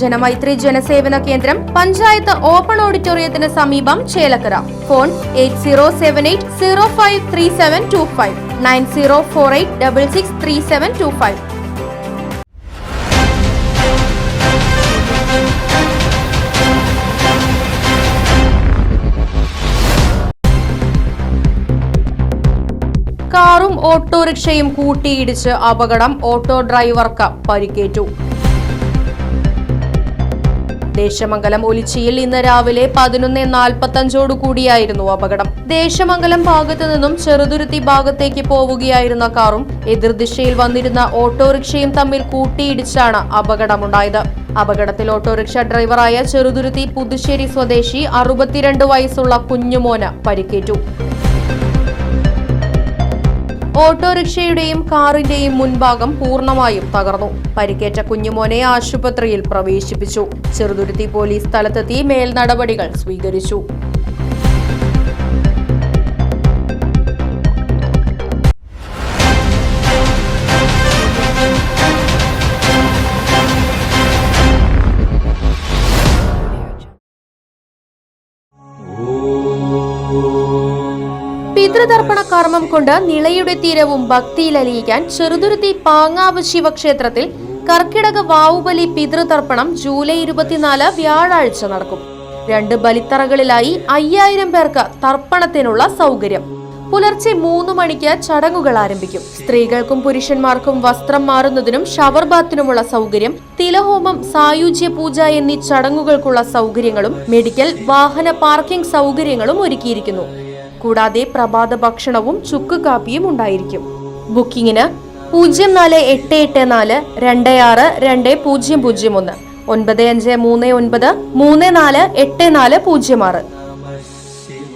ജനമൈത്രി ജനസേവന കേന്ദ്രം പഞ്ചായത്ത് ഓപ്പൺ ഓഡിറ്റോറിയത്തിന് സമീപം Chelakkara. Phone eight zero seven eight zero five three seven two five. Nine zero four eight double six three seven two five. കാറും ഓട്ടോറിക്ഷയും കൂട്ടിയിടിച്ച് അപകടം auto ഡ്രൈവർക്ക് പരിക്കേറ്റു. ദേശമംഗലം ഒലിച്ചിയിൽ ഇന്ന് രാവിലെ പതിനൊന്ന് നാൽപ്പത്തഞ്ചോടു കൂടിയായിരുന്നു അപകടം. ദേശമംഗലം ഭാഗത്തു നിന്നും ചെറുതുരുത്തി ഭാഗത്തേക്ക് പോവുകയായിരുന്ന കാറും എതിർദിശയിൽ വന്നിരുന്ന ഓട്ടോറിക്ഷയും തമ്മിൽ കൂട്ടിയിടിച്ചാണ് അപകടമുണ്ടായത്. അപകടത്തിൽ ഓട്ടോറിക്ഷ ഡ്രൈവറായ ചെറുതുരുത്തി പുതുശ്ശേരി സ്വദേശി അറുപത്തിരണ്ട് വയസ്സുള്ള കുഞ്ഞുമോന് പരിക്കേറ്റു. ഓട്ടോറിക്ഷയുടെയും കാറിന്റെയും മുൻഭാഗം പൂർണമായും തകർന്നു. പരിക്കേറ്റ കുഞ്ഞുമോനെ ആശുപത്രിയിൽ പ്രവേശിപ്പിച്ചു. ചെറുതുരുത്തി പോലീസ് സ്ഥലത്തെത്തി മേൽ നടപടികൾ സ്വീകരിച്ചു. പിതൃതർപ്പണ കർമ്മം കൊണ്ട് നിളയുടെ തീരവും ഭക്തിയിലലിയിക്കാൻ ചെറുതുരുത്തി പാങ്ങാവ് ശിവക്ഷേത്രത്തിൽ കർക്കിടക വാവുബലി പിതൃതർപ്പണം ജൂലൈ ഇരുപത്തിനാല് വ്യാഴാഴ്ച നടക്കും. രണ്ട് ബലിത്തറകളിലായി അയ്യായിരം പേർക്ക് തർപ്പണത്തിനുള്ള സൗകര്യം. പുലർച്ചെ മൂന്ന് മണിക്ക് ചടങ്ങുകൾ ആരംഭിക്കും. സ്ത്രീകൾക്കും പുരുഷന്മാർക്കും വസ്ത്രം മാറുന്നതിനും ഷവർ ബാത്തിനുമുള്ള സൗകര്യം തിലഹോമം സായുജ്യ പൂജ എന്നീ ചടങ്ങുകൾക്കുള്ള സൗകര്യങ്ങളും മെഡിക്കൽ വാഹന പാർക്കിംഗ് സൗകര്യങ്ങളും ഒരുക്കിയിരിക്കുന്നു. കൂടാതെ പ്രഭാത ഭക്ഷണവും ചുക്ക് കാപ്പിയും ഉണ്ടായിരിക്കും. ബുക്കിംഗിന് പൂജ്യം നാല് എട്ട് എട്ട് നാല് രണ്ട് ആറ് രണ്ട് പൂജ്യം പൂജ്യം ഒന്ന്. ഒൻപത് അഞ്ച് മൂന്ന് ഒൻപത് മൂന്ന് നാല് എട്ട് നാല് പൂജ്യം ആറ്.